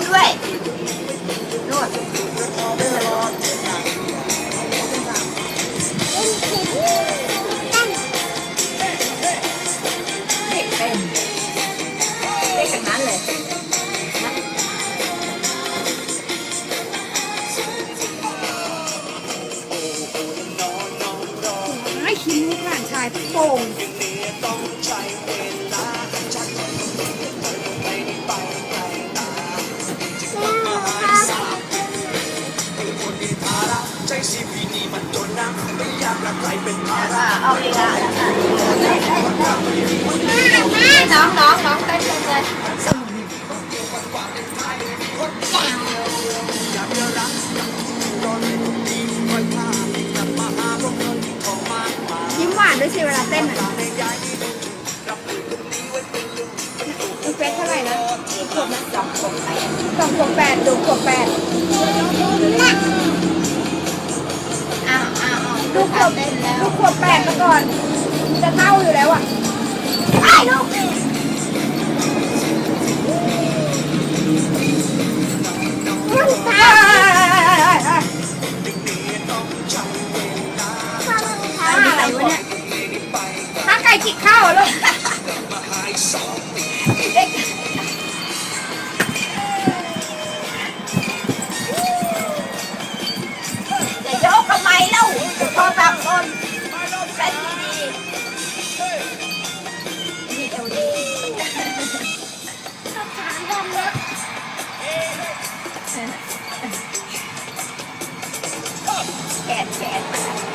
นด้วยน่นเด็กเต็มเด็กทั้งนั้นเลยนะให้คิ้วหลานชายโป่ง เอาเวลาน้องน้องน้องเต้นเต้นเลยยิ้มหวานด้วยสิเวลาเต้นอะลูกเฟสเท่าไหร่นะขวบนะสองขวบไปสองขวบแปดดูขวบแปด ลูกขวบลูกขวบแปดมาก่อน จะเท่าอยู่แล้วอะไอ้ลูกข้าวไก่จิกข้าวลูก แกะแกะ